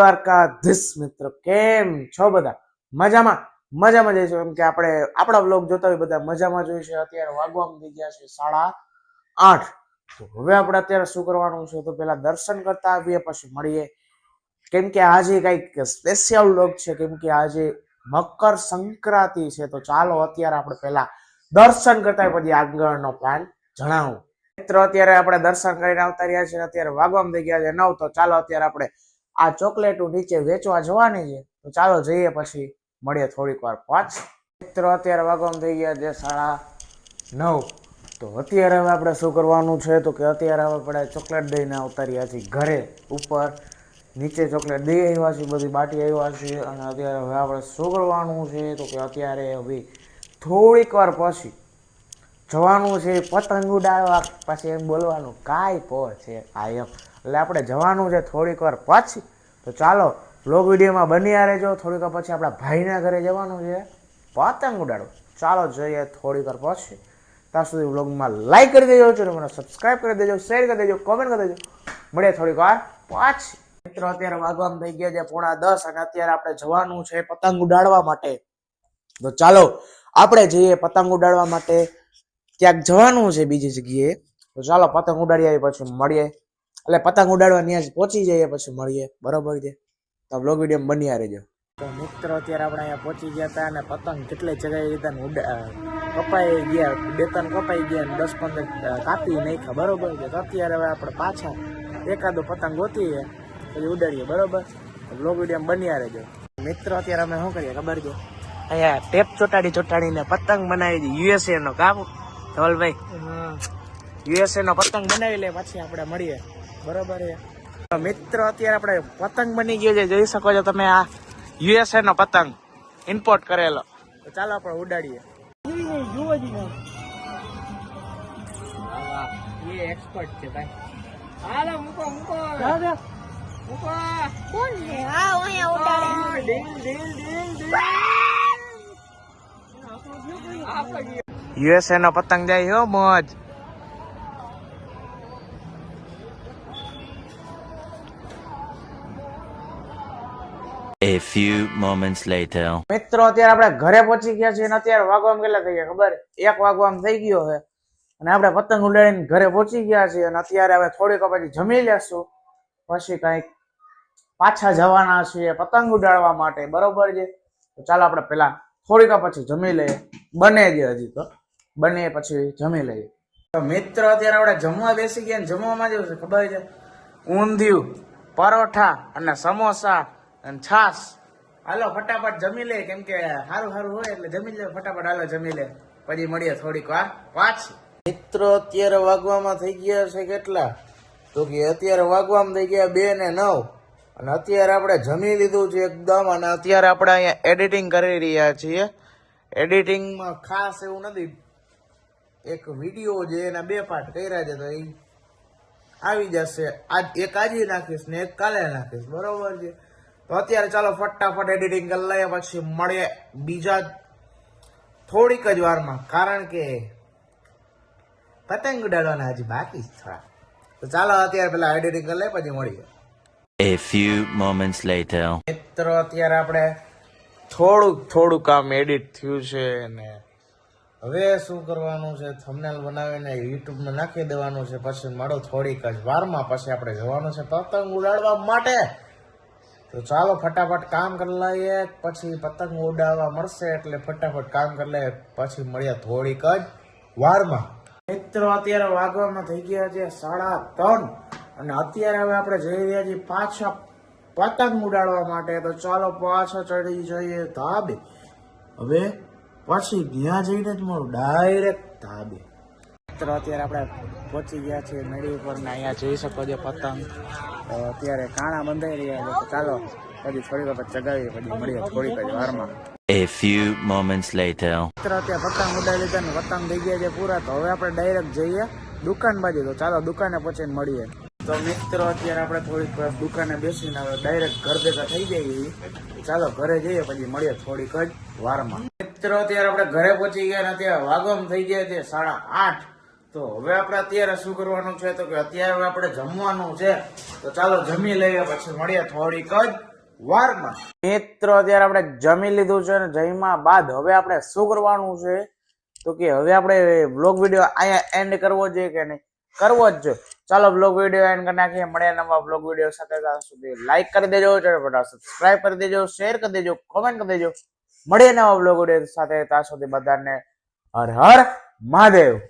દ્વારકાધીશ મિત્રો, કેમ છો બધા? મજામાં? મજામાં જઈશું. એમ કે આપણે આપણા વ્લોગ જોતા હોય બધા મજામાં જોઈશે. અત્યારે વાગવામાં થઈ ગયા છે સાડા આઠ. તો હવે આપણે અત્યારે શું કરવાનું છે તો પેલા દર્શન કરતા આવીએ, પછી મળીએ. કેમ કે આજે કંઈક સ્પેશિયલ વ્લોગ છે. કેમ કે આજે મકર સંક્રાંતિ છે. તો ચાલો અત્યારે આપણે પેલા દર્શન કરતા પછી આગળનો પ્લાન જણાવું. મિત્રો, અત્યારે આપણે દર્શન કરીને આવતા રહ્યા છે. અત્યારે વાગવામાં થઈ ગયા છે નવ. તો ચાલો અત્યારે આપણે આ ચોકલેટો નીચે વેચવા જવાની છે. તો ચાલો જઈએ પછી મળીએ થોડીક વાર પાંચ. મિત્રો, અત્યારે વાગવામાં થઈ ગયા છે સાડા નવ. તો અત્યારે હવે આપણે શું કરવાનું છે? તો કે અત્યારે હવે આપણે ચોકલેટ દઈને આવતા છીએ ઘરે ઉપર. નીચે ચોકલેટ દઈ આવ્યા છીએ, બધી બાટી આવ્યા છીએ. અને અત્યારે હવે આપણે શું કરવાનું છે? તો કે અત્યારે હવે થોડીક વાર પછી જવાનું છે પતંગ ઉડાડવા પછી એમ બોલવાનું, કાંઈ પો છે આ એમ. એટલે આપણે જવાનું છે થોડીક વાર પછી. તો ચાલો બ્લોગ વિડીયોમાં બન્યા રહેજો. થોડીક વાર પછી આપણા ભાઈના ઘરે જવાનું છે. પતંગ ઉડાડો. ચાલો જોઈએ થોડીક વાર પછી. ત્યાં સુધી બ્લોગમાં લાઈક કરી દેજો મને સબસ્ક્રાઈબ કરી દેજો શેર કરી દેજો કોમેન્ટ કરી દેજો. મળીએ થોડીક વાર પછી. મિત્રો, અત્યારે વાગવામાં થઈ ગયા છે પોણા દસ અને અત્યારે આપણે જવાનું છે પતંગ ઉડાડવા માટે. તો ચાલો, આપણે જઈએ પતંગ ઉડાડવા માટે. ક્યાંક જવાનું છે બીજી જગ્યાએ. તો ચાલો, પતંગ ઉડાડી આવી પછી મળીએ. એટલે પતંગ ઉડાડવા ત્યાં પહોંચી જઈએ પછી મળીએ. બરોબર છે? તો બ્લોગ વીડિયો બન્યા રહેજો. તો મિત્રો અત્યારે આપણે અહીંયા પહોંચી ગયા હતા અને પતંગ કેટલે ચગાવી લીધા ને ઉડા કપાઈ ગયા. બે ત્રણ કપાઈ ગયા ને દસ પંદર કાપી નાખ્યા. બરોબર છે? તો અત્યારે હવે આપણે પાછા એકાદો પતંગ ગોતીએ પછી ઉડાડીએ. બરોબર? બ્લોગ વીડિયો બન્યા રહેજો. મિત્રો અત્યારે અમે શું કરીએ ખબર છે? અહીંયા ટેપ ચોટાડી ચોટાડીને પતંગ બનાવી દીધી. યુએસએ નો કામ ધવલભાઈ. યુએસએ નો પતંગ બનાવી લે પછી આપણે મળીએ. બરોબર મિત્રો અત્યારે આપણે પતંગ બની ગયો છે. જોઈ શકો છો તમે આ યુએસએ નો પતંગ ઇમ્પોર્ટ કરેલો. તો ચાલો આપણે ઉડાડીએ. એ એક્સપર્ટ છે ભાઈ. હાલો મૂકો મૂકો. મૂકો. કોણ છે? હા અહીંયા ઉડાડે ડીલ ડીલ ડીલ ડીલ. યુએસએ નો પતંગ જાય હો મોજ. Few moments later. મિત્રો, અત્યારે આપણે ઘરે પહોંચી ગયા છીએ અને અત્યારે વાગવામાં કેટલા થઈ ગયા ખબર? એક વાગવામાં થઈ ગયો છે. અને આપણે પતંગ ઉડાડીને ઘરે પહોંચી ગયા છીએ અને અત્યારે હવે થોડીક પછી જમી લેશું. પછી કંઈક પાછા જવાના છીએ પતંગ ઉડાડવા માટે, બરોબર છે? તો ચાલો આપણે પેલા થોડીક પછી જમી લઈએ. બને છે હજી તો. બને પછી જમી લઈએ. તો મિત્રો, અત્યારે આપણે જમવા બેસી ગયા જમવામાં જેવું છે, ખબર છે? ઊંધિયું, પરોઠા અને સમોસા. અને છાશ. હાલો ફટાફટ જમી લે કેમ કે સારું સારું હોય એટલે જમી લે ફટાફટ હાલો જમી લે. પછી મળીએ થોડીક વાર. પાછી મિત્રો અત્યારે વાગવામાં થઈ ગયા છે કેટલા? તો કે અત્યારે વાગવામાં થઈ ગયા બે ને નવ. અને અત્યારે આપણે જમી લીધું છે એકદમ અને અત્યારે આપણે અહીંયા એડિટિંગ કરી રહ્યા છીએ. એડિટિંગમાં ખાસ એવું નથી. એક વીડિયો છે એના બે પાર્ટ કર્યા છે તો એ આવી જશે. આજ એક આજે નાખીશ ને એક કાલે નાખીશ. બરોબર છે? તો અત્યારે ચાલો ફટાફટ એડિટિંગ કરી લઈએ પછી મળીએ બીજા થોડીક જ વારમાં. કારણ કે પતંગ ઉડાડવાના હજી બાકી છે થોડા. તો ચાલો અત્યારે પેલા એડિટિંગ કરી લઈએ પછી મળીએ. A few moments later. મિત્રો અત્યારે આપણે થોડુંક થોડુંક કામ એડિટ થયું છે ને હવે શું કરવાનું છે? થંબનેલ બનાવીને યુટ્યુબમાં નાખી દેવાનું છે. પછી મળો થોડીક જ વારમાં પછી આપણે જવાનું છે પતંગ ઉડાડવા માટે. તો ચાલો ફટાફટ કામ કરી લઈએ, પછી પતંગ ઉડાવવા મળશે એટલે ફટાફટ કામ કરી લઈએ, પછી મળ્યા થોડીક જ વારમાં. મિત્રો, અત્યારે વાગવામાં થઈ ગયા છે સાડા ત્રણ અને અત્યારે હવે આપણે જઈ રહ્યા છીએ પાછા પતંગ ઉડાડવા માટે. તો ચાલો પાછા ચડી જઈએ ધાબે. હવે પછી ત્યાં જઈને જ મારું ડાયરેક્ટ ધાબે. મિત્રો અત્યારે આપણે પહોંચી ગયા છીએ મેળી ઉપર ને અહીંયા જોઈ શકો છો પતંગ. તો અત્યારે કાણા બંધાઈ રહ્યા છે ચાલો પછી થોડી વખત ચગાવીએ પછી મળીએ થોડીક જ વારમાં. A few moments later. મિત્રો અત્યારે પતંગ ઉડાવી લીધા ને પતંગ થઈ ગયા છે પૂરા તો હવે આપણે ડાયરેક્ટ જઈએ દુકાન બાજુ. તો ચાલો દુકાને પહોંચીને મળીએ. તો મિત્રો અત્યારે આપણે થોડીક વાર દુકાને બેસીને હવે ડાયરેક્ટ ઘર ભેગા થઈ જઈએ. ચાલો ઘરે જઈએ પછી મળીએ થોડીક જ વારમાં. મિત્રો અત્યારે આપણે ઘરે પહોંચી ગયા ને અત્યારે વાગમ થઈ ગયા છે સાડા આઠ. તો હવે આપણે અત્યારે શું કરવાનું છે તો કે અત્યારે આપણે જમવાનું છે. તો ચાલો જમી લઈએ, પછી મળીએ થોડીક જ વારમાં. મિત્રો, અત્યારે આપણે જમી લીધું છે અને જમ્યા બાદ હવે આપણે શું કરવાનું છે? તો કે હવે આપણે બ્લોગ વીડિયો અહીંયા એન્ડ કરવો જોઈએ કે નહીં? કરવો જ છે. ચાલો બ્લોગ વીડિયો એન્ડ કરી નાખીએ. મળ્યા નવા બ્લોગ વીડિયો સાથે. ત્યાં સુધી લાઈક કરી દેજો પર કરી દેજો શેર કરી દેજો કોમેન્ટ કરી દેજો. મળીએ નવા બ્લોગ વીડિયો સાથે. ત્યાં સુધી બધાને હર હર મહાદેવ.